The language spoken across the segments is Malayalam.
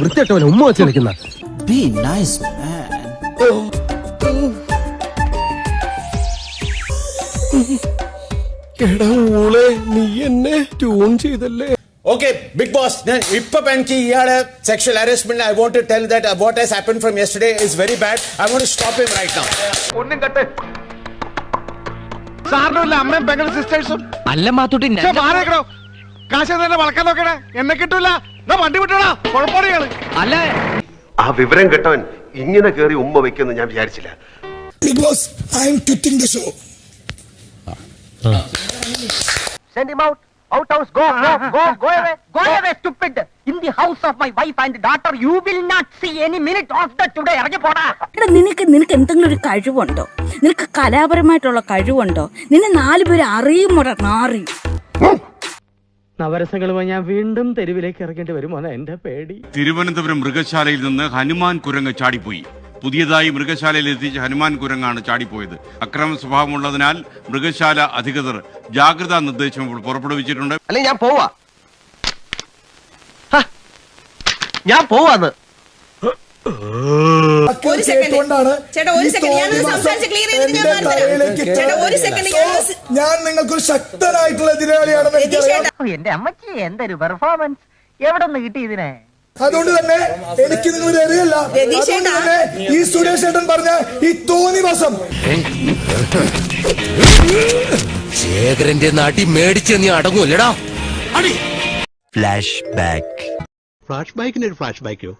വൃത്തിയായിട്ടോ ഉമ്മ വെച്ച് കളിക്കുന്ന. Be nice, man. എടാ ഊളെ നീ എന്നെ ട്യൂൺ ചെയ്തല്ലേ? ഓക്കെ ബിഗ് ബോസ് ഞാൻ ഇപ്പൊ എനിക്ക് ഇയാളെ sexual harassment I want to tell that what has happen from yesterday is very bad I want stop him right now സാറിനുമില്ല അമ്മയും പെങ്ങളും സിസ്റ്റേഴ്സും അല്ല മാത്തൂട്ടി പക്ഷെ മാറിക്കണോ കാശ് തന്നെ വളക്കാൻ നോക്കണേ എന്നെ കിട്ടൂല എന്നാ വണ്ടി വിട്ടോടാ കുഴപ്പമില്ല അല്ല ആ വിവരം കെട്ടവൻ ഇങ്ങനെ കേറി ഉമ്മ വെക്കുമെന്ന് ഞാൻ വിചാരിച്ചില്ല Bigg Boss I'm quitting the show Send him out. Out house. Go, go, go, go away. Go away, stupid. In the house of my wife and daughter, you will not see any minute of the today. ഇറങ്ങി പോടാ. എടാ നിനക്ക് നിനക്ക് എന്തെങ്കിലും ഒരു കഴിവുണ്ടോ നിനക്ക് കലാപരമായിട്ടുള്ള കഴിവുണ്ടോ? നിന്നെ നാല് പേര് അറിയുമോടാ നാറി. നവരസങ്ങളുമായി ഞാൻ വീണ്ടും തെരുവിലേക്ക് ഇറങ്ങേണ്ടി വരുമോ എന്റെ പേടി. തിരുവനന്തപുരം മൃഗശാലയിൽ നിന്ന് ഹനുമാൻ കുരങ്ങ് ചാടിപ്പോയി. പുതിയതായി മൃഗശാലയിൽ എത്തിച്ച ഹനുമാൻ കുരങ്ങാണ് ചാടിപ്പോയത്. അക്രമ സ്വഭാവമുള്ളതിനാൽ മൃഗശാല അധികൃതർ ജാഗ്രതാ നിർദ്ദേശം പുറപ്പെടുവിച്ചിട്ടുണ്ട്. അല്ലെ ഞാൻ പോവാ. ഹ, ഞാൻ പോവാന്ന്. ഒരു സെക്കൻഡ് ചേട്ടാ ഒരു സെക്കൻഡ് ഞാൻ സംസാരിച്ച് ക്ലിയർ ചെയ്തിട്ട് ഞാൻ മാറിത്തരാം ചേട്ടാ ഒരു സെക്കൻഡ് ഞാൻ നിങ്ങൾക്കൊരു ശക്തനായിട്ടുള്ള എതിരാളിയാണെന്ന് എന്റെ അമ്മച്ചി എന്തൊരു പെർഫോമൻസ് എവിടെ നിന്ന് കിട്ടി ഇതിനെ? അതുകൊണ്ട് തന്നെ എനിക്ക് നിങ്ങളൊരു അറിയില്ല അതുകൊണ്ട് തന്നെ ഈ സുരേഷ് ഏട്ടൻ പറഞ്ഞ ഈ തോന്നി വസം ശേഖരന്റെ നാട്ടി മേടിച്ച് നീ അടങ്ങൂല്ലടാ ഫ്ലാഷ് ബാക്ക് ഫ്ലാഷ് ബാക്കിന് ഒരു ഫ്ലാഷ് ബാക്കോ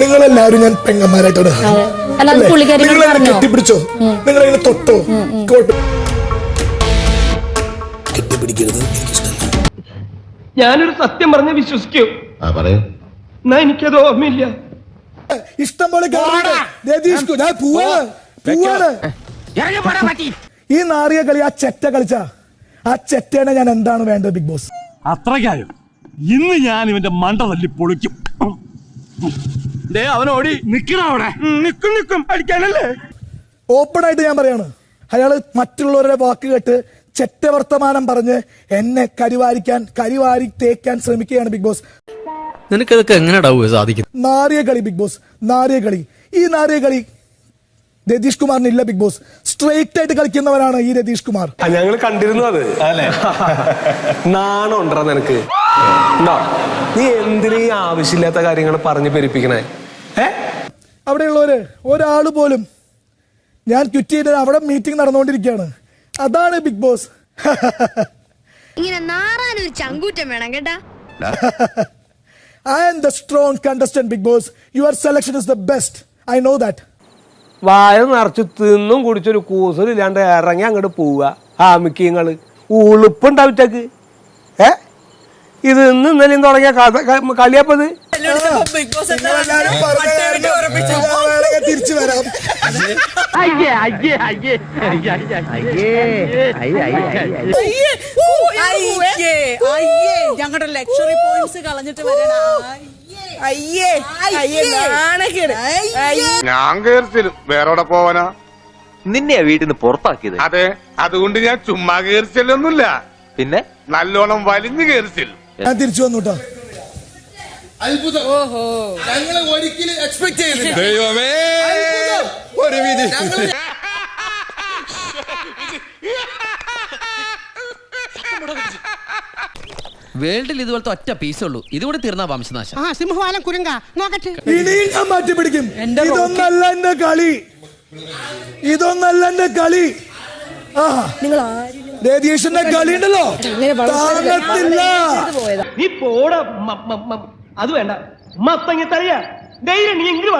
നിങ്ങളെല്ലാവരും ഞാൻ പെങ്ങന്മാരായിട്ടാണ്. നിങ്ങൾ എന്നെ കെട്ടിപ്പിടിച്ചോ? നിങ്ങൾ എന്നെ തൊട്ടോ? കെട്ടിപ്പിടിക്കരുത്. ഞാനൊരു സത്യം പറഞ്ഞ വിശ്വസിക്കൂ. എന്നാ എനിക്കത് ഓർമ്മയില്ല. ഇഷ്ടം പോലെ ഞാൻ പോവാണ്. പോവാണ്. ഈ നാറിയ കളി ആ ചെറ്റ കളിച്ച. ആ ചെറ്റേനെ ഞാൻ എന്താണ് വേണ്ടത് ബിഗ് ബോസ്? അത്രയ്ക്കായോ? ഇന്ന് ഞാൻ ഇവന്റെ മണ്ട തല്ലി പൊളിക്കും. അവനോടി നിക്കണം അവിടെ? നിക്കും നിക്കും. അടിക്കാനല്ലേ? ഓപ്പൺ ആയിട്ട് ഞാൻ പറയാണ്. അയാൾ മറ്റുള്ളവരുടെ വാക്ക് കേട്ട് ചെറ്റ വർത്തമാനം പറഞ്ഞ് എന്നെ കരിവാരിക്കാൻ കരിവാരി തേക്കാൻ ശ്രമിക്കുകയാണ് ബിഗ് ബോസ്. നിനക്കതൊക്കെ എങ്ങനെ സാധിക്കും? നാറിയ കളി ബിഗ് ബോസ്. നാറിയ കളി. ഈ നാറിയ കളി രതീഷ് കുമാറിന് ഇല്ല ബിഗ് ബോസ്. സ്ട്രെയിറ്റ് ആയിട്ട് കളിക്കുന്നവരാണ് ഈ രതീഷ് കുമാർ. ഞങ്ങൾ കണ്ടിരുന്നു അത്. അല്ലേ? നാണം ഉണ്ടോ നിനക്ക്. ഉണ്ടോ? നീ എന്തിനീ ആവശ്യമില്ലാത്ത കാര്യങ്ങൾ പറഞ്ഞു പെരുപ്പിക്കണേ? ഏ? അവിടെയുള്ളവര് ഒരാൾ പോലും. ഞാൻ ക്വിറ്റ് ചെയ്തത് അവിടെ മീറ്റിംഗ് നടന്നുകൊണ്ടിരിക്കുകയാണ്. അതാണ് ബിഗ് ബോസ്. ഇങ്ങനെ നാറാനൊരു ചങ്കൂറ്റം വേണം കേട്ടാ? I am the strong contestant Bigg Boss your selection is the best I know that വായ നിറച്ച് തിന്നും കുടിച്ചൊരു കൂസലില്ലാണ്ട് ഇറങ്ങി അങ്ങോട്ട് പോവുക. ആമിക്കങ്ങൾ ഉളുപ്പുണ്ടാവിറ്റക്ക് ഏ? ഇത് ഇന്ന് ഇന്നലെയും തുടങ്ങിയ കളിയപ്പത് തിരിച്ചു വരാം അയ്യേ അയ്യേ അയ്യേ അയ്യേ അയ്യേ അയ്യേ അയ്യേ ഞങ്ങളുടെ ലക്ഷറി പോയിന്റ്സ് കളഞ്ഞിട്ട് വരണ അയ്യേ അയ്യേ നാണക്കേട് ഞാൻ കേറിച്ചിലും വേറെ പോവാനാ നിന്നെ വീട്ടിൽ നിന്ന് പുറത്താക്കിയത് അതെ അതുകൊണ്ട് ഞാൻ ചുമ്മാ കേറിച്ചല്ലൊന്നുമില്ല പിന്നെ നല്ലോണം വലിഞ്ഞു കേറിച്ചില്ല ഞാൻ തിരിച്ചു വന്നു കേട്ടോ ദൈവമേ ഒരു വിധി. വേൾഡിൽ ഇതുപോലത്തെ ഒറ്റ പീസ് ഉള്ളൂ. ഇതുകൂടി തീർന്നാ വംശനാശം. ആ സിംഹവാലം കുരങ്ക. നോക്കട്ടെ. ഇനിയും ഞാൻ മാറ്റി പിടിക്കും ഇതൊന്നല്ല എന്റെ കളി. ഇതൊന്നല്ല എന്റെ കളി. ആ രതീഷിന്റെ കളി ഉണ്ടല്ലോ. താങ്ങത്തില്ല നീ പോട അത് വേണ്ട. മത്തങ്ങ തറിയ. ധൈര്യം നീ എങ്കിലും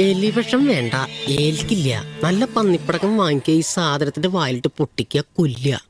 എലിവിഷം വേണ്ട. ഏൽക്കില്ല. നല്ല പന്നിപ്പടക്കം വാങ്ങിക്കുക. ഈ സാധനത്തിന്റെ വായിലിട്ട് പൊട്ടിക്കുക. കൊല്ലുക.